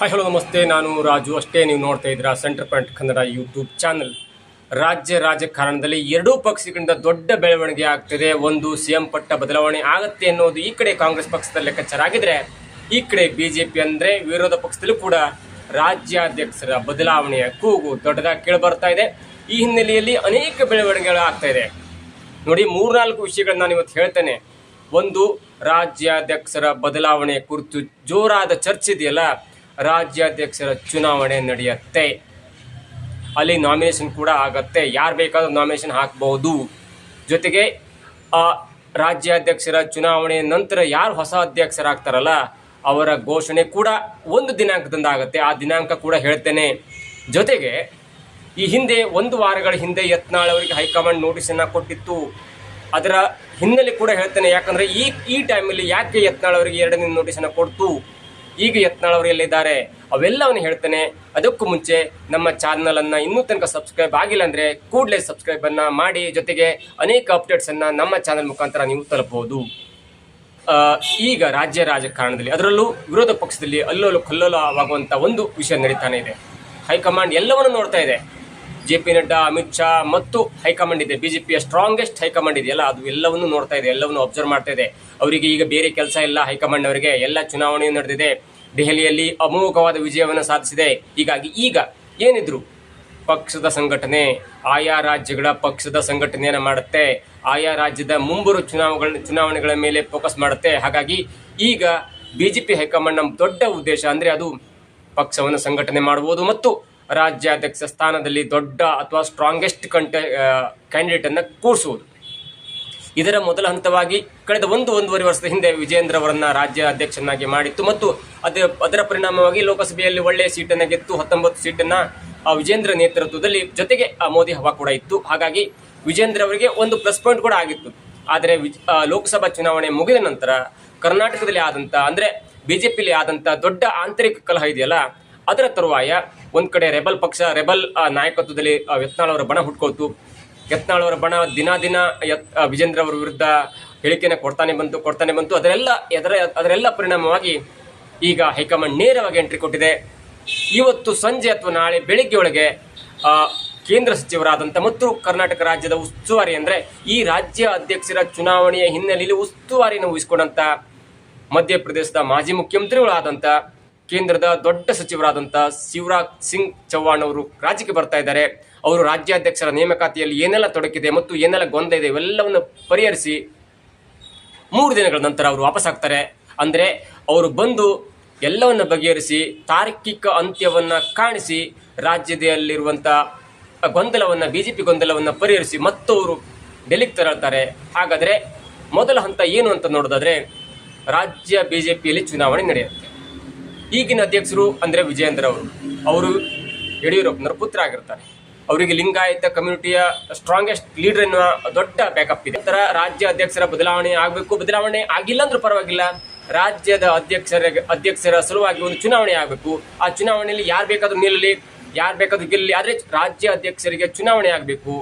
Hi hello ನಮಸ್ತೆ. ನಾನು ರಾಜು. ಅಷ್ಟೇ ನೀವು ನೋಡ್ತಾ ಇದ್ದೀರಾ centre point Kannada YouTube channel. ರಾಜ್ಯ ರಾಜಕಾರಣದಲ್ಲಿ ಎರಡೂ ಪಕ್ಷಗಳಿಂದ ದೊಡ್ಡ ಬೆಳವಣಿಗೆ ಆಗ್ತಿದೆ. ಒಂದು ಸಿಎಂ ಪಟ್ಟ ಬದಲಾವಣೆ ಆಗತ್ತೆ ಅನ್ನೋದು ಈ ಕಡೆ ಕಾಂಗ್ರೆಸ್ ಪಕ್ಷದ ಲೆಕ್ಕಾಚಾರ ಆಗಿದ್ರೆ, ಈ ಕಡೆ ಬಿಜೆಪಿ ಅಂದ್ರೆ ವಿರೋಧ ಪಕ್ಷದಲ್ಲೂ ಕೂಡ ರಾಜ್ಯಾಧ್ಯಕ್ಷರ ಬದಲಾವಣೆಯ ಕೂಗು ದೊಡ್ಡದಾಗಿ ಕೇಳಿ ಬರ್ತಾ ಇದೆ. ಈ ಹಿನ್ನೆಲೆಯಲ್ಲಿ ಅನೇಕ ಬೆಳವಣಿಗೆಗಳು ಆಗ್ತಾ ಇದೆ. ನೋಡಿ, ಮೂರ್ನಾಲ್ಕು ವಿಷಯಗಳನ್ನ ನಾನು ಇವತ್ತು ಹೇಳ್ತೇನೆ. ಒಂದು, ರಾಜ್ಯಾಧ್ಯಕ್ಷರ ಬದಲಾವಣೆ ಕುರಿತು ಜೋರಾದ ಚರ್ಚೆ ಇದೆಯಲ್ಲ ರಾಜ್ಯಾಧ್ಯಕ್ಷರ ಚುನಾವಣೆ ನಡೆಯುತ್ತೆ. ಅಲ್ಲಿ ನಾಮಿನೇಷನ್ ಕೂಡ ಆಗತ್ತೆ. ಯಾರು ಬೇಕಾದರೂ ನಾಮಿನೇಷನ್ ಹಾಕ್ಬೋದು. ಜೊತೆಗೆ, ಆ ರಾಜ್ಯಾಧ್ಯಕ್ಷರ ಚುನಾವಣೆ ನಂತರ ಯಾರು ಹೊಸ ಅಧ್ಯಕ್ಷರಾಗ್ತಾರಲ್ಲ, ಅವರ ಘೋಷಣೆ ಕೂಡ ಒಂದು ದಿನಾಂಕದಿಂದ ಆಗುತ್ತೆ. ಆ ದಿನಾಂಕ ಕೂಡ ಹೇಳ್ತೇನೆ. ಜೊತೆಗೆ, ಈ ಹಿಂದೆ ಒಂದು ವಾರಗಳ ಹಿಂದೆ ಯತ್ನಾಳ್ ಅವರಿಗೆ ಹೈಕಮಾಂಡ್ ನೋಟಿಸನ್ನು ಕೊಟ್ಟಿತ್ತು. ಅದರ ಹಿನ್ನೆಲೆ ಕೂಡ ಹೇಳ್ತೇನೆ. ಯಾಕಂದರೆ ಈ ಈ ಟೈಮಲ್ಲಿ ಯಾಕೆ ಯತ್ನಾಳ್ ಅವರಿಗೆ ಎರಡನೇ ನೋಟಿಸನ್ನು ಕೊಡ್ತು? ಈಗ ಯತ್ನಾಳ್ ಅವರು ಎಲ್ಲಿದ್ದಾರೆ? ಅವೆಲ್ಲವನ್ನು ಹೇಳ್ತೇನೆ. ಅದಕ್ಕೂ ಮುಂಚೆ ನಮ್ಮ ಚಾನಲನ್ನು ಇನ್ನೂ ತನಕ ಸಬ್ಸ್ಕ್ರೈಬ್ ಆಗಿಲ್ಲ ಅಂದರೆ ಕೂಡಲೇ ಸಬ್ಸ್ಕ್ರೈಬನ್ನು ಮಾಡಿ. ಜೊತೆಗೆ ಅನೇಕ ಅಪ್ಡೇಟ್ಸ್ ಅನ್ನ ನಮ್ಮ ಚಾನಲ್ ಮುಖಾಂತರ ನೀವು ತಲುಪಬಹುದು. ಈಗ ರಾಜ್ಯ ರಾಜಕಾರಣದಲ್ಲಿ, ಅದರಲ್ಲೂ ವಿರೋಧ ಪಕ್ಷದಲ್ಲಿ ಅಲ್ಲೋಲು ಕಲ್ಲೋಲವಾಗುವಂಥ ಒಂದು ವಿಷಯ ನಡೀತಾನೆ ಇದೆ. ಹೈಕಮಾಂಡ್ ಎಲ್ಲವನ್ನು ನೋಡ್ತಾ ಇದೆ. ಜೆ ಪಿ ನಡ್ಡಾ, ಅಮಿತ್ ಶಾ ಮತ್ತು ಹೈಕಮಾಂಡ್ ಇದೆ. ಬಿಜೆಪಿಯ ಸ್ಟ್ರಾಂಗೆಸ್ಟ್ ಹೈಕಮಾಂಡ್ ಇದೆಯಲ್ಲ ಅದು ಎಲ್ಲವನ್ನು ನೋಡ್ತಾ ಇದೆ, ಎಲ್ಲವನ್ನು ಅಬ್ಸರ್ವ್ ಮಾಡ್ತಾ ಇದೆ. ಅವರಿಗೆ ಈಗ ಬೇರೆ ಕೆಲಸ ಇಲ್ಲ ಹೈಕಮಾಂಡ್ ಅವರಿಗೆ ಎಲ್ಲ ಚುನಾವಣೆಯೂ ನಡೆದಿದೆ. ದೆಹಲಿಯಲ್ಲಿ ಅಮೋಘವಾದ ವಿಜಯವನ್ನು ಸಾಧಿಸಿದೆ. ಹೀಗಾಗಿ ಈಗ ಏನಿದ್ರು ಪಕ್ಷದ ಸಂಘಟನೆ ಆಯಾ ರಾಜ್ಯಗಳ ಪಕ್ಷದ ಸಂಘಟನೆಯನ್ನು ಮಾಡುತ್ತೆ. ಆಯಾ ರಾಜ್ಯದ ಮುಂಬರುವ ಚುನಾವಣೆಗಳ ಚುನಾವಣೆಗಳ ಮೇಲೆ ಫೋಕಸ್ ಮಾಡುತ್ತೆ. ಹಾಗಾಗಿ ಈಗ ಬಿಜೆಪಿ ಹೈಕಮಾಂಡ್ ನಮ್ಮ ದೊಡ್ಡ ಉದ್ದೇಶ ಅಂದರೆ ಅದು ಪಕ್ಷವನ್ನು ಸಂಘಟನೆ ಮಾಡುವುದು ಮತ್ತು ರಾಜ್ಯಾಧ್ಯಕ್ಷ ಸ್ಥಾನದಲ್ಲಿ ದೊಡ್ಡ ಅಥವಾ ಸ್ಟ್ರಾಂಗೆಸ್ಟ್ ಕಂಟೆ ಕ್ಯಾಂಡಿಡೇಟನ್ನು ಕೂರಿಸುವುದು. ಇದರ ಮೊದಲ ಹಂತವಾಗಿ ಕಳೆದ ಒಂದು ಒಂದೂವರೆ ವರ್ಷದ ಹಿಂದೆ ವಿಜೇಂದ್ರ ಅವರನ್ನು ರಾಜ್ಯ ಅಧ್ಯಕ್ಷನಾಗಿ ಮಾಡಿತ್ತು ಮತ್ತು ಅದೇ, ಅದರ ಪರಿಣಾಮವಾಗಿ ಲೋಕಸಭೆಯಲ್ಲಿ ಒಳ್ಳೆಯ ಸೀಟನ್ನು ಗೆದ್ದು ಹತ್ತೊಂಬತ್ತು ಸೀಟನ್ನು ವಿಜೇಂದ್ರ ನೇತೃತ್ವದಲ್ಲಿ ಜೊತೆಗೆ ಮೋದಿ ಹವಾ ಕೂಡ ಇತ್ತು. ಹಾಗಾಗಿ ವಿಜೇಂದ್ರ ಅವರಿಗೆ ಒಂದು ಪ್ಲಸ್ ಪಾಯಿಂಟ್ ಕೂಡ ಆಗಿತ್ತು. ಆದರೆ ಲೋಕಸಭಾ ಚುನಾವಣೆ ಮುಗಿದ ನಂತರ ಕರ್ನಾಟಕದಲ್ಲಿ ಆದಂಥ ಅಂದರೆ ಬಿ ಜೆ ಪಿಲಿ ಆದಂಥ ದೊಡ್ಡ ಆಂತರಿಕ ಕಲಹ ಇದೆಯಲ್ಲ, ಅದರ ತರುವಾಯ ಒಂದ್ ಕಡೆ ರೆಬಲ್ ಪಕ್ಷ ರೆಬಲ್ ನಾಯಕತ್ವದಲ್ಲಿ ಯತ್ನಾಳ್ ಅವರ ಬಣ ಹುಟ್ಕೋತು. ಯತ್ನಾಳ್ ಅವರ ಬಣ ದಿನ ದಿನ ಯತ್ ವಿಜೇಂದ್ರ ಅವರ ವಿರುದ್ಧ ಹೇಳಿಕೆಯನ್ನು ಕೊಡ್ತಾನೆ ಬಂತು ಕೊಡ್ತಾನೆ ಬಂತು. ಅದರೆಲ್ಲ ಅದರ ಅದರೆಲ್ಲ ಪರಿಣಾಮವಾಗಿ ಈಗ ಹೈಕಮಾಂಡ್ ನೇರವಾಗಿ ಎಂಟ್ರಿ ಕೊಟ್ಟಿದೆ. ಇವತ್ತು ಸಂಜೆ ಅಥವಾ ನಾಳೆ ಬೆಳಿಗ್ಗೆ ಒಳಗೆ ಆ, ಕೇಂದ್ರ ಸಚಿವರಾದಂಥ ಮತ್ತು ಕರ್ನಾಟಕ ರಾಜ್ಯದ ಉಸ್ತುವಾರಿ ಅಂದ್ರೆ ಈ ರಾಜ್ಯ ಅಧ್ಯಕ್ಷರ ಚುನಾವಣೆಯ ಹಿನ್ನೆಲೆಯಲ್ಲಿ ಉಸ್ತುವಾರಿಯನ್ನು ವಹಿಸಿಕೊಂಡಂತ ಮಧ್ಯಪ್ರದೇಶದ ಮಾಜಿ ಮುಖ್ಯಮಂತ್ರಿಗಳಾದಂಥ ಕೇಂದ್ರದ ದೊಡ್ಡ ಸಚಿವರಾದಂಥ ಶಿವರಾಜ್ ಸಿಂಗ್ ಚೌಹಾಣ್ ಅವರು ರಾಜ್ಯಕ್ಕೆ ಬರ್ತಾ ಇದ್ದಾರೆ. ಅವರು ರಾಜ್ಯಾಧ್ಯಕ್ಷರ ನೇಮಕಾತಿಯಲ್ಲಿ ಏನೆಲ್ಲ ತೊಡಕಿದೆ ಮತ್ತು ಏನೆಲ್ಲ ಗೊಂದಲ ಇದೆ ಇವೆಲ್ಲವನ್ನು ಪರಿಹರಿಸಿ ಮೂರು ದಿನಗಳ ನಂತರ ಅವರು ವಾಪಸ್ ಆಗ್ತಾರೆ. ಅಂದ್ರೆ ಅವರು ಬಂದು ಎಲ್ಲವನ್ನು ಬಗೆಹರಿಸಿ, ತಾರ್ಕಿಕ ಅಂತ್ಯವನ್ನ ಕಾಣಿಸಿ, ರಾಜ್ಯದಲ್ಲಿರುವಂತ ಗೊಂದಲವನ್ನ ಬಿಜೆಪಿ ಗೊಂದಲವನ್ನ ಪರಿಹರಿಸಿ ಮತ್ತು ಅವರು ಡೆಲ್ಲಿಗೆ ತೆರಳ್ತಾರೆ. ಹಾಗಾದ್ರೆ ಮೊದಲ ಹಂತ ಏನು ಅಂತ ನೋಡೋದಾದ್ರೆ, ರಾಜ್ಯ ಬಿಜೆಪಿಯಲ್ಲಿ ಚುನಾವಣೆ ನಡೆಯುತ್ತೆ. ಈಗಿನ ಅಧ್ಯಕ್ಷರು ಅಂದರೆ ವಿಜಯೇಂದ್ರ ಅವರು. ಅವರು ಯಡಿಯೂರಪ್ಪನವರ ಪುತ್ರ ಆಗಿರ್ತಾರೆ. ಅವರಿಗೆ ಲಿಂಗಾಯತ ಕಮ್ಯುನಿಟಿಯ ಸ್ಟ್ರಾಂಗೆಸ್ಟ್ ಲೀಡರ್ ಎನ್ನುವ ದೊಡ್ಡ ಬ್ಯಾಕಪ್ ಇದೆ. ನಂತರ ರಾಜ್ಯ ಅಧ್ಯಕ್ಷರ ಬದಲಾವಣೆ ಆಗಬೇಕು, ಬದಲಾವಣೆ ಆಗಿಲ್ಲ ಅಂದ್ರೂ ಪರವಾಗಿಲ್ಲ. ರಾಜ್ಯದ ಅಧ್ಯಕ್ಷರ ಅಧ್ಯಕ್ಷರ ಸಲುವಾಗಿ ಒಂದು ಚುನಾವಣೆ ಆಗಬೇಕು. ಆ ಚುನಾವಣೆಯಲ್ಲಿ ಯಾರು ಬೇಕಾದರೂ ನಿಲ್ಲಲಿ, ಯಾರು ಬೇಕಾದರೂ ಗೆಲ್ಲಲಿ, ಆದರೆ ರಾಜ್ಯ ಅಧ್ಯಕ್ಷರಿಗೆ ಚುನಾವಣೆ ಆಗಬೇಕು.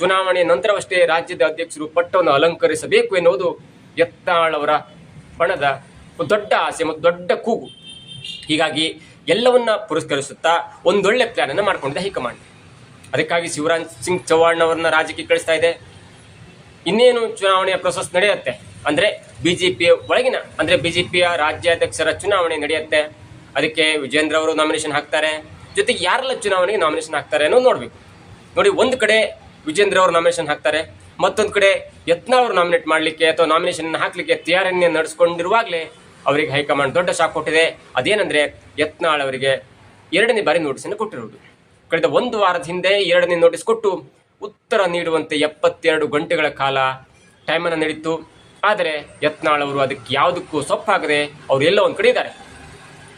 ಚುನಾವಣೆ ನಂತರವಷ್ಟೇ ರಾಜ್ಯದ ಅಧ್ಯಕ್ಷರು ಪಟ್ಟವನ್ನು ಅಲಂಕರಿಸಬೇಕು ಎನ್ನುವುದು ಎತ್ತಾಳವರ ಅವರ ಬಣದ ದೊಡ್ಡ ಆಸೆ ಮತ್ತು ದೊಡ್ಡ ಕೂಗು. ಹೀಗಾಗಿ ಎಲ್ಲವನ್ನ ಪುರಸ್ಕರಿಸುತ್ತಾ ಒಂದೊಳ್ಳೆ ಪ್ಲಾನ್ ಅನ್ನು ಮಾಡ್ಕೊಂಡಿದೆ ಹೈಕಮಾಂಡ್. ಅದಕ್ಕಾಗಿ ಶಿವರಾಜ್ ಸಿಂಗ್ ಚೌಹಾಣ್ ಅವರನ್ನ ರಾಜ್ಯಕ್ಕೆ ಕಳಿಸ್ತಾ ಇದೆ. ಇನ್ನೇನು ಚುನಾವಣೆಯ ಪ್ರೊಸೆಸ್ ನಡೆಯುತ್ತೆ? ಅಂದ್ರೆ ಬಿಜೆಪಿಯ ಒಳಗಿನ, ಅಂದ್ರೆ ಬಿಜೆಪಿಯ ರಾಜ್ಯಾಧ್ಯಕ್ಷರ ಚುನಾವಣೆ ನಡೆಯುತ್ತೆ. ಅದಕ್ಕೆ ವಿಜೇಂದ್ರ ಅವರು ನಾಮಿನೇಷನ್ ಹಾಕ್ತಾರೆ. ಜೊತೆಗೆ ಯಾರೆಲ್ಲ ಚುನಾವಣೆಗೆ ನಾಮಿನೇಷನ್ ಹಾಕ್ತಾರೆ ಅನ್ನೋದು ನೋಡ್ಬೇಕು. ನೋಡಿ, ಒಂದು ಕಡೆ ವಿಜೇಂದ್ರ ಅವರು ನಾಮಿನೇಷನ್ ಹಾಕ್ತಾರೆ. ಮತ್ತೊಂದು ಕಡೆ ಯತ್ನ ಅವರು ನಾಮಿನೇಟ್ ಮಾಡಲಿಕ್ಕೆ ಅಥವಾ ನಾಮಿನೇಷನ್ ಹಾಕ್ಲಿಕ್ಕೆ ತಯಾರಿಯನ್ನು ನಡೆಸ್ಕೊಂಡಿರುವಾಗಲೇ ಅವರಿಗೆ ಹೈಕಮಾಂಡ್ ದೊಡ್ಡ ಶಾಕ್ ಕೊಟ್ಟಿದೆ. ಅದೇನೆಂದರೆ ಯತ್ನಾಳ್ ಅವರಿಗೆ ಎರಡನೇ ಬಾರಿ ನೋಟಿಸನ್ನು ಕೊಟ್ಟಿರುವುದು. ಕಳೆದ ಒಂದು ವಾರದ ಹಿಂದೆ ಎರಡನೇ ನೋಟಿಸ್ ಕೊಟ್ಟು ಉತ್ತರ ನೀಡುವಂತೆ ಎಪ್ಪತ್ತೆರಡು ಗಂಟೆಗಳ ಕಾಲ ಟೈಮನ್ನು ನಡೀತು ಆದರೆ ಯತ್ನಾಳ್ ಅವರು ಅದಕ್ಕೆ ಯಾವುದಕ್ಕೂ ಸೊಪ್ಪಾಗದೆ ಅವರು ಎಲ್ಲ ಒಂದು ಕಡೆ ಇದ್ದಾರೆ.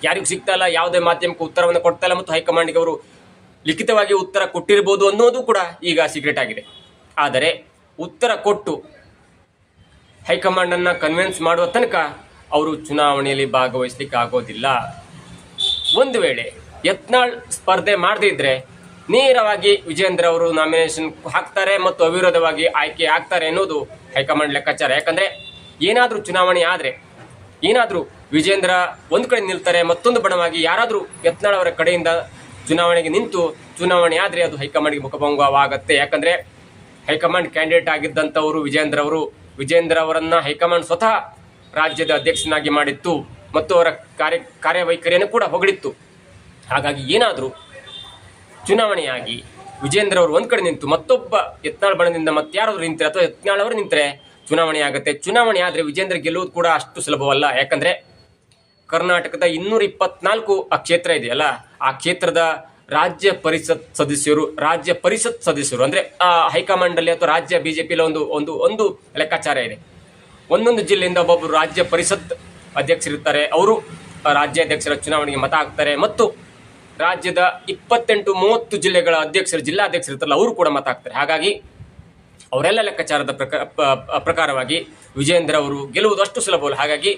ಯಾರಿಗೂ ಸಿಗ್ತಾ ಇಲ್ಲ, ಯಾವುದೇ ಮಾಧ್ಯಮಕ್ಕೆ ಉತ್ತರವನ್ನು ಕೊಡ್ತಾ ಇಲ್ಲ ಮತ್ತು ಹೈಕಮಾಂಡ್ಗೆ ಅವರು ಲಿಖಿತವಾಗಿ ಉತ್ತರ ಕೊಟ್ಟಿರ್ಬೋದು ಅನ್ನೋದು ಕೂಡ ಈಗ ಸೀಕ್ರೆಟ್ ಆಗಿದೆ. ಆದರೆ ಉತ್ತರ ಕೊಟ್ಟು ಹೈಕಮಾಂಡನ್ನು ಕನ್ವಿನ್ಸ್ ಮಾಡುವ ತನಕ ಅವರು ಚುನಾವಣೆಯಲ್ಲಿ ಭಾಗವಹಿಸ್ಲಿಕ್ಕೆ ಆಗೋದಿಲ್ಲ. ಒಂದು ವೇಳೆ ಯತ್ನಾಳ್ ಸ್ಪರ್ಧೆ ಮಾಡದಿದ್ರೆ ನೇರವಾಗಿ ವಿಜೇಂದ್ರ ಅವರು ನಾಮಿನೇಷನ್ ಹಾಕ್ತಾರೆ ಮತ್ತು ಅವಿರೋಧವಾಗಿ ಆಯ್ಕೆ ಆಗ್ತಾರೆ ಅನ್ನೋದು ಹೈಕಮಾಂಡ್ ಲೆಕ್ಕಾಚಾರ. ಯಾಕಂದ್ರೆ ಏನಾದರೂ ಚುನಾವಣೆ ಆದರೆ ಏನಾದರೂ ವಿಜೇಂದ್ರ ಒಂದು ಕಡೆ ನಿಲ್ತಾರೆ ಮತ್ತೊಂದು ಬಣವಾಗಿ ಯಾರಾದರೂ ಯತ್ನಾಳ್ ಅವರ ಕಡೆಯಿಂದ ಚುನಾವಣೆಗೆ ನಿಂತು ಚುನಾವಣೆ ಆದರೆ ಅದು ಹೈಕಮಾಂಡ್ಗೆ ಮುಖಭಂಗವಾಗತ್ತೆ. ಯಾಕಂದ್ರೆ ಹೈಕಮಾಂಡ್ ಕ್ಯಾಂಡಿಡೇಟ್ ಆಗಿದ್ದಂಥವರು ವಿಜೇಂದ್ರ ಅವರು. ವಿಜೇಂದ್ರ ಅವರನ್ನು ಹೈಕಮಾಂಡ್ ಸ್ವತಃ ರಾಜ್ಯದ ಅಧ್ಯಕ್ಷನಾಗಿ ಮಾಡಿತ್ತು ಮತ್ತು ಅವರ ಕಾರ್ಯ, ಕಾರ್ಯವೈಖರಿಯನ್ನು ಕೂಡ ಹೊಗಳಿತ್ತು. ಹಾಗಾಗಿ ಏನಾದರೂ ಚುನಾವಣೆಯಾಗಿ ವಿಜೇಂದ್ರ ಅವರು ಒಂದು ಕಡೆ ನಿಂತು ಮತ್ತೊಬ್ಬ ಯತ್ನಾಳ್ ಬಣದಿಂದ ಮತ್ತಾರಾದ್ರೂ ನಿಂತರೆ ಅಥವಾ ಯತ್ನಾಳ್ ಅವರು ನಿಂತರೆ ಚುನಾವಣೆ ಆಗುತ್ತೆ. ಚುನಾವಣೆ ಆದರೆ ವಿಜೇಂದ್ರ ಗೆಲ್ಲುವುದು ಕೂಡ ಅಷ್ಟು ಸುಲಭವಲ್ಲ. ಯಾಕಂದ್ರೆ ಕರ್ನಾಟಕದ ಇನ್ನೂರ ಇಪ್ಪತ್ನಾಲ್ಕು ಆ ಕ್ಷೇತ್ರ ಇದೆಯಲ್ಲ ಆ ಕ್ಷೇತ್ರದ ರಾಜ್ಯ ಪರಿಷತ್ ಸದಸ್ಯರು, ರಾಜ್ಯ ಪರಿಷತ್ ಸದಸ್ಯರು ಅಂದರೆ, ಆ ಹೈಕಮಾಂಡ್ ಅಲ್ಲಿ ಅಥವಾ ರಾಜ್ಯ ಬಿಜೆಪಿಯಲ್ಲಿ ಒಂದು ಒಂದು ಒಂದು ಲೆಕ್ಕಾಚಾರ ಇದೆ. ಒಂದೊಂದು ಜಿಲ್ಲೆಯಿಂದ ಒಬ್ಬೊಬ್ಬರು ರಾಜ್ಯ ಪರಿಷತ್ ಅಧ್ಯಕ್ಷರಿರ್ತಾರೆ. ಅವರು ರಾಜ್ಯಾಧ್ಯಕ್ಷರ ಚುನಾವಣೆಗೆ ಮತ ಹಾಕ್ತಾರೆ. ಮತ್ತು ರಾಜ್ಯದ ಇಪ್ಪತ್ತೆಂಟು ಮೂವತ್ತು ಜಿಲ್ಲೆಗಳ ಅಧ್ಯಕ್ಷರು ಜಿಲ್ಲಾಧ್ಯಕ್ಷರು ಇರ್ತಾರಲ್ಲ ಅವರು ಕೂಡ ಮತ ಹಾಕ್ತಾರೆ. ಹಾಗಾಗಿ ಅವರೆಲ್ಲ ಲೆಕ್ಕಾಚಾರದ ಪ್ರಕಾರ ಪ್ರಕಾರವಾಗಿ ವಿಜಯೇಂದ್ರ ಅವರು ಗೆಲ್ಲುವುದು ಅಷ್ಟು ಸುಲಭವಲ್ಲ ಹಾಗಾಗಿ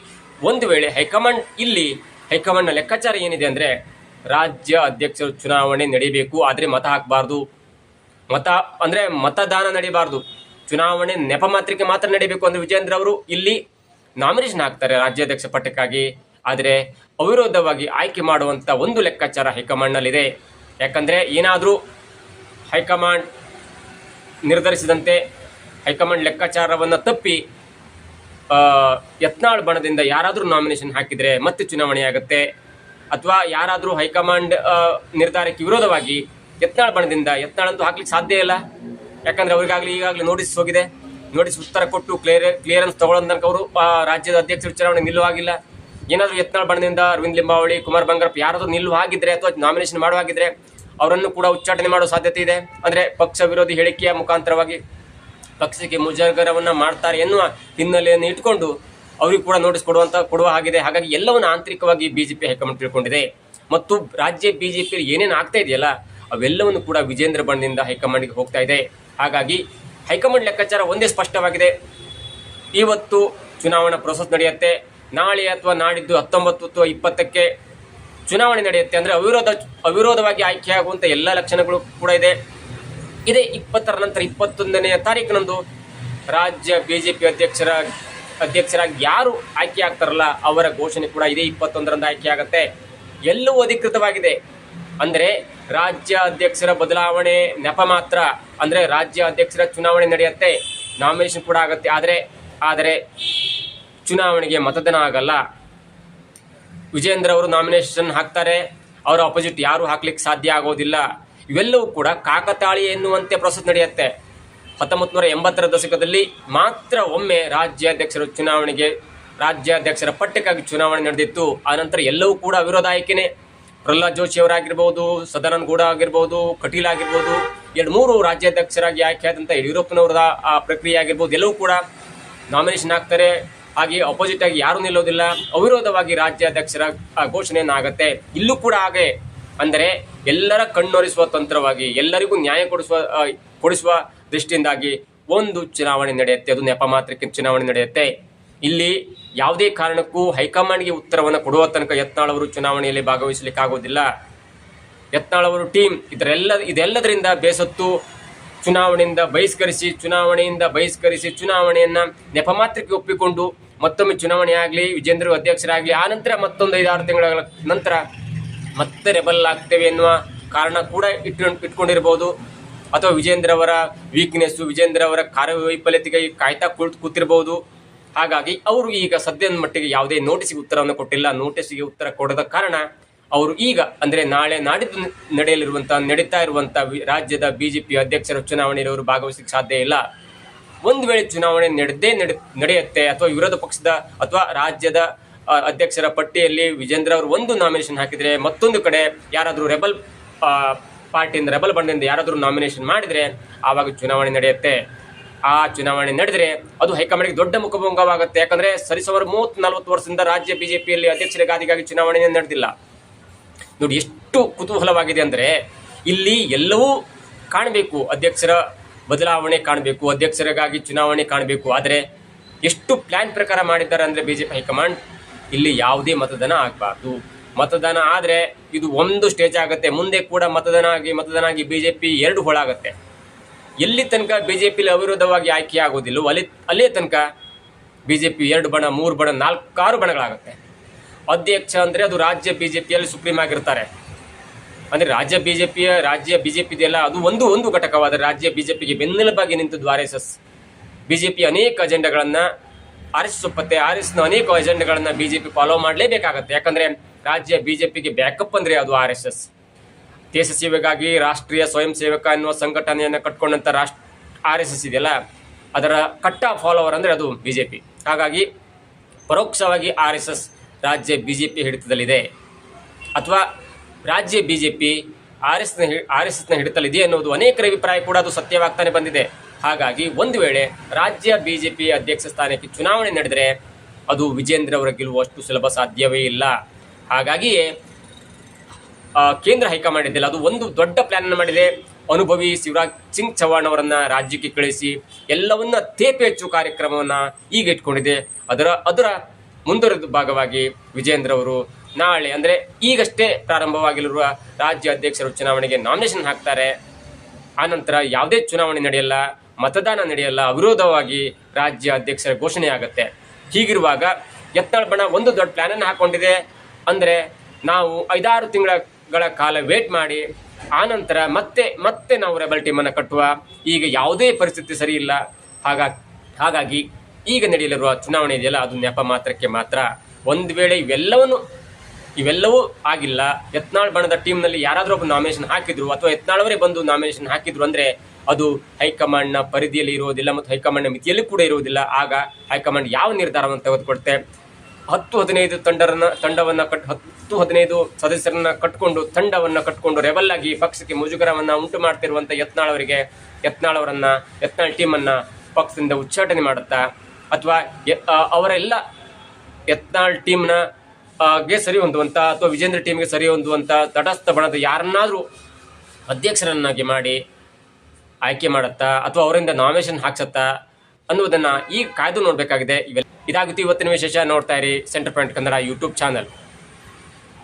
ಒಂದು ವೇಳೆ ಹೈಕಮಾಂಡ್ ಇಲ್ಲಿ, ಹೈಕಮಾಂಡ್ನ ಲೆಕ್ಕಾಚಾರ ಏನಿದೆ ಅಂದರೆ ರಾಜ್ಯ ಅಧ್ಯಕ್ಷರು ಚುನಾವಣೆ ನಡೀಬೇಕು. ಆದರೆ ಮತ ಹಾಕಬಾರ್ದು. ಮತ, ಅಂದರೆ ಮತದಾನ ನಡೀಬಾರ್ದು. ಚುನಾವಣೆ ನೆಪ ಮಾತ್ರಕ್ಕೆ ಮಾತ್ರ ನಡೀಬೇಕು ಅಂದ್ರೆ ವಿಜೇಂದ್ರ ಅವರು ಇಲ್ಲಿ ನಾಮಿನೇಷನ್ ಹಾಕ್ತಾರೆ ರಾಜ್ಯಾಧ್ಯಕ್ಷ ಪಟ್ಟಕ್ಕಾಗಿ. ಆದರೆ ಅವಿರೋಧವಾಗಿ ಆಯ್ಕೆ ಮಾಡುವಂತ ಒಂದು ಲೆಕ್ಕಾಚಾರ ಹೈಕಮಾಂಡ್ನಲ್ಲಿದೆ. ಯಾಕಂದ್ರೆ ಏನಾದರೂ ಹೈಕಮಾಂಡ್ ನಿರ್ಧರಿಸಿದಂತೆ ಹೈಕಮಾಂಡ್ ಲೆಕ್ಕಾಚಾರವನ್ನು ತಪ್ಪಿ ಯತ್ನಾಳ್ ಬಣದಿಂದ ಯಾರಾದರೂ ನಾಮಿನೇಷನ್ ಹಾಕಿದರೆ ಮತ್ತೆ ಚುನಾವಣೆ ಆಗುತ್ತೆ. ಅಥವಾ ಯಾರಾದರೂ ಹೈಕಮಾಂಡ್ ನಿರ್ಧಾರಕ್ಕೆ ವಿರೋಧವಾಗಿ ಯತ್ನಾಳ್ ಬಣದಿಂದ ಯತ್ನಾಳ್ ಅಂತೂ ಹಾಕ್ಲಿಕ್ಕೆ ಸಾಧ್ಯ ಇಲ್ಲ. ಯಾಕಂದ್ರೆ ಅವರಿಗಾಗಲಿ ಈಗಾಗಲೇ ನೋಟಿಸ್ ಹೋಗಿದೆ. ನೋಟಿಸ್ ಉತ್ತರ ಕೊಟ್ಟು ಕ್ಲಿಯರ್ ಕ್ಲಿಯರೆನ್ಸ್ ತಗೊಳ್ಳೋ ತನಕ ಅವರು ರಾಜ್ಯದ ಅಧ್ಯಕ್ಷರ ಚುನಾವಣೆ ನಿಲ್ಲುವಾಗಿಲ್ಲ. ಏನಾದರೂ ಯತ್ನಾಳ್ ಬಣ್ಣದಿಂದ ಅರವಿಂದ್ ಲಿಂಬಾವಳಿ, ಕುಮಾರ್ ಬಂಗಾರಪ್ಪ ಯಾರಾದರೂ ನಿಲ್ಲುವಾಗಿದ್ರೆ ಅಥವಾ ನಾಮಿನೇಷನ್ ಮಾಡುವಾಗಿದ್ರೆ ಅವರನ್ನು ಕೂಡ ಉಚ್ಚಾಟನೆ ಮಾಡೋ ಸಾಧ್ಯತೆ ಇದೆ. ಅಂದರೆ ಪಕ್ಷ ವಿರೋಧಿ ಹೇಳಿಕೆಯ ಮುಖಾಂತರವಾಗಿ ಪಕ್ಷಕ್ಕೆ ಮುಜಾಗರವನ್ನು ಮಾಡ್ತಾರೆ ಎನ್ನುವ ಹಿನ್ನೆಲೆಯನ್ನು ಇಟ್ಕೊಂಡು ಅವರಿಗೆ ಕೂಡ ನೋಟಿಸ್ ಕೊಡುವಂಥ ಕೊಡುವ ಆಗಿದೆ ಹಾಗಾಗಿ ಎಲ್ಲವನ್ನು ಆಂತರಿಕವಾಗಿ ಬಿಜೆಪಿ ಹೈಕಮಾಂಡ್ ತಿಳ್ಕೊಂಡಿದೆ. ಮತ್ತು ರಾಜ್ಯ ಬಿಜೆಪಿ ಏನೇನು ಆಗ್ತಾ ಇದೆಯಲ್ಲ, ಅವೆಲ್ಲವನ್ನು ಕೂಡ ವಿಜೇಂದ್ರ ಬಣ್ಣದಿಂದ ಹೈಕಮಾಂಡ್ಗೆ ಹೋಗ್ತಾ ಇದೆ. ಹಾಗಾಗಿ ಹೈಕಮಾಂಡ್ ಲೆಕ್ಕಾಚಾರ ಒಂದೇ ಸ್ಪಷ್ಟವಾಗಿದೆ. ಇವತ್ತು ಚುನಾವಣಾ ಪ್ರೊಸೆಸ್ ನಡೆಯುತ್ತೆ. ನಾಳೆ ಅಥವಾ ನಾಡಿದ್ದು ಹತ್ತೊಂಬತ್ತು ಅಥವಾ ಇಪ್ಪತ್ತಕ್ಕೆ ಚುನಾವಣೆ ನಡೆಯುತ್ತೆ ಅಂದರೆ ಅವಿರೋಧ ಅವಿರೋಧವಾಗಿ ಆಯ್ಕೆಯಾಗುವಂಥ ಎಲ್ಲ ಲಕ್ಷಣಗಳು ಕೂಡ ಇದೆ. ಇದೇ ಇಪ್ಪತ್ತರ ನಂತರ ಇಪ್ಪತ್ತೊಂದನೆಯ ತಾರೀಕಿನಂದು ರಾಜ್ಯ ಬಿ ಜೆ ಪಿ ಅಧ್ಯಕ್ಷರ ಅಧ್ಯಕ್ಷರಾಗಿ ಯಾರು ಆಯ್ಕೆ ಆಗ್ತಾರಲ್ಲ ಅವರ ಘೋಷಣೆ ಕೂಡ ಇದೇ ಇಪ್ಪತ್ತೊಂದರಂದು ಆಯ್ಕೆ ಆಗುತ್ತೆ. ಎಲ್ಲವೂ ಅಧಿಕೃತವಾಗಿದೆ. ಅಂದ್ರೆ ರಾಜ್ಯ ಅಧ್ಯಕ್ಷರ ಬದಲಾವಣೆ ನೆಪ ಮಾತ್ರ. ಅಂದ್ರೆ ರಾಜ್ಯ ಅಧ್ಯಕ್ಷರ ಚುನಾವಣೆ ನಡೆಯುತ್ತೆ ನಾಮಿನೇಷನ್ ಕೂಡ ಆಗುತ್ತೆ. ಆದರೆ ಆದರೆ ಚುನಾವಣೆಗೆ ಮತದಾನ ಆಗಲ್ಲ. ವಿಜೇಂದ್ರ ಅವರು ನಾಮಿನೇಷನ್ ಹಾಕ್ತಾರೆ. ಅವರ ಅಪೋಸಿಟ್ ಯಾರು ಹಾಕ್ಲಿಕ್ಕೆ ಸಾಧ್ಯ ಆಗೋದಿಲ್ಲ. ಇವೆಲ್ಲವೂ ಕೂಡ ಕಾಕತಾಳಿ ಎನ್ನುವಂತೆ ಪ್ರೊಸೆಸ್ ನಡೆಯುತ್ತೆ. ಹತ್ತೊಂಬತ್ತು ನೂರ ಎಂಬತ್ತರ ದಶಕದಲ್ಲಿ ಮಾತ್ರ ಒಮ್ಮೆ ರಾಜ್ಯಾಧ್ಯಕ್ಷರ ಚುನಾವಣೆಗೆ, ರಾಜ್ಯಾಧ್ಯಕ್ಷರ ಪಟ್ಟಕ್ಕಾಗಿ ಚುನಾವಣೆ ನಡೆದಿತ್ತು. ಆನಂತರ ಎಲ್ಲವೂ ಕೂಡ ವಿರೋಧ ಆಯ್ಕೆನೆ ಪ್ರಹ್ಲಾದ್ ಜೋಶಿ ಅವರಾಗಿರ್ಬೋದು, ಸದಾನಂದ ಗೌಡ ಆಗಿರ್ಬೋದು, ಕಟೀಲ್ ಆಗಿರ್ಬೋದು, ಎರಡು ಮೂರು ರಾಜ್ಯಾಧ್ಯಕ್ಷರಾಗಿ ಆಯ್ಕೆ ಆದಂಥ ಯಡಿಯೂರಪ್ಪನವರ ಆ ಪ್ರಕ್ರಿಯೆ ಆಗಿರ್ಬೋದು, ಎಲ್ಲವೂ ಕೂಡ ನಾಮಿನೇಷನ್ ಆಗ್ತಾರೆ. ಹಾಗೆ ಅಪೋಸಿಟ್ ಆಗಿ ಯಾರು ನಿಲ್ಲೋದಿಲ್ಲ. ಅವಿರೋಧವಾಗಿ ರಾಜ್ಯಾಧ್ಯಕ್ಷರ ಘೋಷಣೆಯನ್ನ ಆಗತ್ತೆ. ಇಲ್ಲೂ ಕೂಡ ಹಾಗೆ ಅಂದರೆ ಎಲ್ಲರ ಕಣ್ಣೊರೆಸುವ ತಂತ್ರವಾಗಿ, ಎಲ್ಲರಿಗೂ ನ್ಯಾಯ ಕೊಡಿಸುವ ಕೊಡಿಸುವ ದೃಷ್ಟಿಯಿಂದಾಗಿ ಒಂದು ಚುನಾವಣೆ ನಡೆಯುತ್ತೆ. ಅದು ನೆಪ ಮಾತ್ರಕ್ಕೆ ಚುನಾವಣೆ ನಡೆಯುತ್ತೆ. ಇಲ್ಲಿ ಯಾವುದೇ ಕಾರಣಕ್ಕೂ ಹೈಕಮಾಂಡ್ಗೆ ಉತ್ತರವನ್ನು ಕೊಡುವ ತನಕ ಯತ್ನಾಳ್ ಅವರು ಚುನಾವಣೆಯಲ್ಲಿ ಭಾಗವಹಿಸಲಿಕ್ಕೆ ಆಗೋದಿಲ್ಲ ಯತ್ನಾಳ್ ಅವರು ಟೀಮ್ ಇದರೆಲ್ಲ, ಇದೆಲ್ಲದರಿಂದ ಬೇಸತ್ತು ಚುನಾವಣೆಯಿಂದ ಬಹಿಷ್ಕರಿಸಿ ಚುನಾವಣೆಯಿಂದ ಬಹಿಷ್ಕರಿಸಿ, ಚುನಾವಣೆಯನ್ನ ನೆಪ ಮಾತ್ರಕ್ಕೆ ಒಪ್ಪಿಕೊಂಡು ಮತ್ತೊಮ್ಮೆ ಚುನಾವಣೆ ಆಗಲಿ ವಿಜೇಂದ್ರ ಅಧ್ಯಕ್ಷರಾಗಲಿ, ಆ ನಂತರ ಮತ್ತೊಂದು ಐದಾರು ತಿಂಗಳ ನಂತರ ಮತ್ತೆ ರೆಬಲ್ ಆಗ್ತೇವೆ ಎನ್ನುವ ಕಾರಣ ಕೂಡ ಇಟ್ಕೊಂಡು ಇಟ್ಕೊಂಡಿರ್ಬೋದು. ಅಥವಾ ವಿಜೇಂದ್ರ ಅವರ ವೀಕ್ನೆಸ್ಸು ವಿಜೇಂದ್ರ ಅವರ ಕಾರ್ಯವೈಫಲ್ಯತೆಗೆ ಕಾಯ್ತಾ ಕುಳಿತು ಕೂತಿರ್ಬೋದು. ಹಾಗಾಗಿ ಅವರು ಈಗ ಸದ್ಯದ ಮಟ್ಟಿಗೆ ಯಾವುದೇ ನೋಟಿಸ್ಗೆ ಉತ್ತರವನ್ನು ಕೊಟ್ಟಿಲ್ಲ. ನೋಟಿಸ್ಗೆ ಉತ್ತರ ಕೊಡದ ಕಾರಣ ಅವರು ಈಗ ಅಂದ್ರೆ ನಾಳೆ ನಾಡಿದ್ದು ನಡೆಯಲಿರುವಂಥ ನಡೀತಾ ಇರುವಂಥ ರಾಜ್ಯದ ಬಿಜೆಪಿ ಅಧ್ಯಕ್ಷರ ಚುನಾವಣೆಯಲ್ಲಿ ಅವರು ಭಾಗವಹಿಸಲಿಕ್ಕೆ ಸಾಧ್ಯ ಇಲ್ಲ. ಒಂದು ವೇಳೆ ಚುನಾವಣೆ ನಡೆದೇ ನಡೆ, ನಡೆಯುತ್ತೆ ಅಥವಾ ವಿರೋಧ ಪಕ್ಷದ ಅಥವಾ ರಾಜ್ಯದ ಅಧ್ಯಕ್ಷರ ಪಟ್ಟಿಯಲ್ಲಿ ವಿಜೇಂದ್ರ ಅವರು ಒಂದು ನಾಮಿನೇಷನ್ ಹಾಕಿದ್ರೆ ಮತ್ತೊಂದು ಕಡೆ ಯಾರಾದರೂ ರೆಬಲ್ ಪಾರ್ಟಿಯಿಂದ, ರೆಬಲ್ ಬಂಡಿಂದ ಯಾರಾದರೂ ನಾಮಿನೇಷನ್ ಮಾಡಿದ್ರೆ ಆವಾಗ ಚುನಾವಣೆ ನಡೆಯುತ್ತೆ. ಆ ಚುನಾವಣೆ ನಡೆದರೆ ಅದು ಹೈಕಮಾಂಡ್ಗೆ ದೊಡ್ಡ ಮುಖಭಂಗವಾಗುತ್ತೆ. ಯಾಕಂದ್ರೆ ಸರಿಸುಮಾರು ಮೂವತ್ತು ನಲವತ್ತು ವರ್ಷದಿಂದ ರಾಜ್ಯ ಬಿಜೆಪಿಯಲ್ಲಿ ಅಧ್ಯಕ್ಷರ ಗಾದಿಗಾಗಿ ಚುನಾವಣೆ ನಡೆದಿಲ್ಲ. ನೋಡಿ, ಎಷ್ಟು ಕುತೂಹಲವಾಗಿದೆ ಅಂದ್ರೆ ಇಲ್ಲಿ ಎಲ್ಲವೂ ಕಾಣಬೇಕು. ಅಧ್ಯಕ್ಷರ ಬದಲಾವಣೆ ಕಾಣಬೇಕು, ಅಧ್ಯಕ್ಷರಿಗಾಗಿ ಚುನಾವಣೆ ಕಾಣಬೇಕು. ಆದರೆ ಎಷ್ಟು ಪ್ಲಾನ್ ಪ್ರಕಾರ ಮಾಡಿದ್ದಾರೆ ಅಂದ್ರೆ ಬಿಜೆಪಿ ಹೈಕಮಾಂಡ್? ಇಲ್ಲಿ ಯಾವುದೇ ಮತದಾನ ಆಗಬಾರ್ದು. ಮತದಾನ ಆದರೆ ಇದು ಒಂದು ಸ್ಟೇಜ್ ಆಗುತ್ತೆ. ಮುಂದೆ ಕೂಡ ಮತದಾನ ಆಗಿ ಮತದಾನ ಆಗಿ ಬಿಜೆಪಿ ಎರಡು ಹೊಳಾಗತ್ತೆ. ಎಲ್ಲಿ ತನಕ ಬಿಜೆಪಿಲಿ ಅವಿರೋಧವಾಗಿ ಆಯ್ಕೆ ಆಗೋದಿಲ್ಲ, ಅಲ್ಲಿ, ಅಲ್ಲೇ ತನಕ ಬಿ ಜೆ ಪಿ ಎರಡು ಬಣ, ಮೂರು ಬಣ ನಾಲ್ಕಾರು ಬಣಗಳಾಗುತ್ತೆ. ಅಧ್ಯಕ್ಷ ಅಂದರೆ ಅದು ರಾಜ್ಯ ಬಿ ಜೆ ಪಿಯಲ್ಲಿ ಸುಪ್ರೀಂ ಆಗಿರ್ತಾರೆ. ಅಂದರೆ ರಾಜ್ಯ ಬಿ ಜೆ ಪಿಯ ರಾಜ್ಯ ಬಿ ಜೆ ಅದು ಒಂದು ಒಂದು ಘಟಕವಾದ ರಾಜ್ಯ ಬಿ ಜೆ ಪಿಗೆ ಬೆನ್ನೆಲುಬಾಗಿ ನಿಂತು R S S. B J P ಅನೇಕ ಅಜೆಂಡಾಗಳನ್ನು, ಆರ್ ಎಸ್ ಆರ್ ಎಸ್ನ ಅನೇಕ ಅಜೆಂಡಾಗಳನ್ನು ಬಿ ಜೆ ಪಿ ಫಾಲೋ ಮಾಡಲೇಬೇಕಾಗತ್ತೆ. ಯಾಕಂದರೆ ರಾಜ್ಯ ಬಿ ಜೆ ಪಿಗೆ ಬ್ಯಾಕಪ್ ಅಂದರೆ ಅದು ಆರ್ ಎಸ್ ಎಸ್. ದೇಶ ಸೇವೆಗಾಗಿ ರಾಷ್ಟ್ರೀಯ ಸ್ವಯಂ ಸೇವಕ ಎನ್ನುವ ಸಂಘಟನೆಯನ್ನು ಕಟ್ಕೊಂಡಂಥ ರಾಷ್ಟ್ರ ಆರ್ ಎಸ್ ಎಸ್ ಇದೆಯಲ್ಲ, ಅದರ ಕಟ್ಟ ಫಾಲೋವರ್ ಅಂದರೆ ಅದು ಬಿ ಜೆ ಪಿ ಹಾಗಾಗಿ ಪರೋಕ್ಷವಾಗಿ ಆರ್ ಎಸ್ ಎಸ್ ರಾಜ್ಯ ಬಿ ಜೆ ಪಿ ಹಿಡಿತದಲ್ಲಿದೆ. ಅಥವಾ ರಾಜ್ಯ ಬಿ ಜೆ ಪಿ ಆರ್ ಎಸ್ನ ಆರ್ ಎಸ್ ಎಸ್ನ ಹಿಡಿತಲಿದೆ ಅನ್ನೋದು ಅನೇಕರ ಅಭಿಪ್ರಾಯ ಕೂಡ ಅದು ಸತ್ಯವಾಗ್ತಾನೆ ಬಂದಿದೆ. ಹಾಗಾಗಿ ಒಂದು ವೇಳೆ ರಾಜ್ಯ ಬಿ ಜೆ ಪಿ ಅಧ್ಯಕ್ಷ ಸ್ಥಾನಕ್ಕೆ ಚುನಾವಣೆ ನಡೆದರೆ ಅದು ವಿಜೇಂದ್ರ ಅವರ ಗೆಲ್ಲುವಷ್ಟು ಸುಲಭ ಸಾಧ್ಯವೇ ಇಲ್ಲ. ಹಾಗಾಗಿಯೇ ಕೇಂದ್ರ ಹೈಕಮಾಂಡ್ ಇದೆಯಲ್ಲ ಅದು ಒಂದು ದೊಡ್ಡ ಪ್ಲಾನ್ ಅನ್ನು ಮಾಡಿದೆ. ಅನುಭವಿ ಶಿವರಾಜ್ ಸಿಂಗ್ ಚೌಹಾಣ್ ಅವರನ್ನ ರಾಜ್ಯಕ್ಕೆ ಕಳಿಸಿ ಎಲ್ಲವನ್ನ ತೇಪೆ ಹೆಚ್ಚು ಕಾರ್ಯಕ್ರಮವನ್ನ ಈಗ ಇಟ್ಕೊಂಡಿದೆ. ಅದರ ಅದರ ಮುಂದುವರೆದ ಭಾಗವಾಗಿ ವಿಜೇಂದ್ರ ಅವರು ನಾಳೆ, ಅಂದ್ರೆ ಈಗಷ್ಟೇ ಪ್ರಾರಂಭವಾಗಿರುವ ರಾಜ್ಯ ಅಧ್ಯಕ್ಷರು ಚುನಾವಣೆಗೆ ನಾಮಿನೇಷನ್ ಹಾಕ್ತಾರೆ. ಆನಂತರ ಯಾವುದೇ ಚುನಾವಣೆ ನಡೆಯಲ್ಲ, ಮತದಾನ ನಡೆಯಲ್ಲ, ಅವಿರೋಧವಾಗಿ ರಾಜ್ಯ ಅಧ್ಯಕ್ಷರ ಘೋಷಣೆ ಆಗುತ್ತೆ. ಹೀಗಿರುವಾಗ ಯತ್ನಾಳ್ ಒಂದು ದೊಡ್ಡ ಪ್ಲಾನನ್ನು ಹಾಕೊಂಡಿದೆ. ಅಂದರೆ ನಾವು ಐದಾರು ತಿಂಗಳ ಕಾಲ ವೇಟ್ ಮಾಡಿ, ಆನಂತರ ಮತ್ತೆ ಮತ್ತೆ ನಾವು ರೆಬಲ್ ಟೀಮನ್ನು ಕಟ್ಟುವ. ಈಗ ಯಾವುದೇ ಪರಿಸ್ಥಿತಿ ಸರಿ ಇಲ್ಲ. ಹಾಗಾಗಿ ಹಾಗಾಗಿ ಈಗ ನಡೆಯಲಿರುವ ಚುನಾವಣೆ ಇದೆಯಲ್ಲ, ಅದು ನೆಪ ಮಾತ್ರಕ್ಕೆ ಮಾತ್ರ. ಒಂದು ವೇಳೆ ಇವೆಲ್ಲವನ್ನು, ಇವೆಲ್ಲವೂ ಆಗಿಲ್ಲ. ಯತ್ನಾಳ್ ಬಣದ ಟೀಮ್ನಲ್ಲಿ ಯಾರಾದರೂ ಒಬ್ಬ ನಾಮಿನೇಷನ್ ಹಾಕಿದ್ರು, ಅಥವಾ ಯತ್ನಾಳವರೇ ಬಂದು ನಾಮಿನೇಷನ್ ಹಾಕಿದ್ರು ಅಂದರೆ ಅದು ಹೈಕಮಾಂಡ್ನ ಪರಿಧಿಯಲ್ಲಿ ಇರುವುದಿಲ್ಲ ಮತ್ತು ಹೈಕಮಾಂಡ್ನ ಮಿತಿಯಲ್ಲಿ ಕೂಡ ಇರುವುದಿಲ್ಲ. ಆಗ ಹೈಕಮಾಂಡ್ ಯಾವ ನಿರ್ಧಾರವನ್ನು ತೆಗೆದುಕೊಡುತ್ತೆ ಹತ್ತು ಹದಿನೈದು ತಂಡರನ್ನು, ತಂಡವನ್ನು ಕಟ್, ಹತ್ತು ಹದಿನೈದು ಸದಸ್ಯರನ್ನ ಕಟ್ಕೊಂಡು ತಂಡವನ್ನ ಕಟ್ಕೊಂಡು ರೆಬಲ್ ಆಗಿ ಪಕ್ಷಕ್ಕೆ ಮುಜುಗರವನ್ನ ಉಂಟು ಮಾಡ್ತಿರುವಂತ ಯತ್ನಾಳ್ ಅವರಿಗೆ ಯತ್ನಾಳ್ ಅವರನ್ನ ಯತ್ನಾಳ್ ಟೀಮನ್ನ ಪಕ್ಷದಿಂದ ಉಚ್ಚಾಟನೆ ಮಾಡುತ್ತಾ, ಅಥವಾ ಅವರೆಲ್ಲ ಯತ್ನಾಳ್ ಟೀಮ್ನ ಗೆ ಸರಿ ಹೊಂದುವಂತ ಅಥವಾ ವಿಜೇಂದ್ರ ಟೀಮ್ಗೆ ಸರಿ ಹೊಂದುವಂತ ತಟಸ್ಥ ಬಣದ ಯಾರನ್ನಾದ್ರೂ ಅಧ್ಯಕ್ಷರನ್ನಾಗಿ ಮಾಡಿ ಆಯ್ಕೆ ಮಾಡುತ್ತಾ, ಅಥವಾ ಅವರಿಂದ ನಾಮಿನೇಷನ್ ಹಾಕ್ಸತ್ತಾ ಅನ್ನುವುದನ್ನ ಈ ಕಾಯ್ದು ನೋಡಬೇಕಾಗಿದೆ. ಇವೆಲ್ಲ ಇದಾಗುತ್ತೆ ಇವತ್ತಿನ ವಿಶೇಷ. ನೋಡ್ತಾ ಇರಿ centre point Kannada YouTube channel.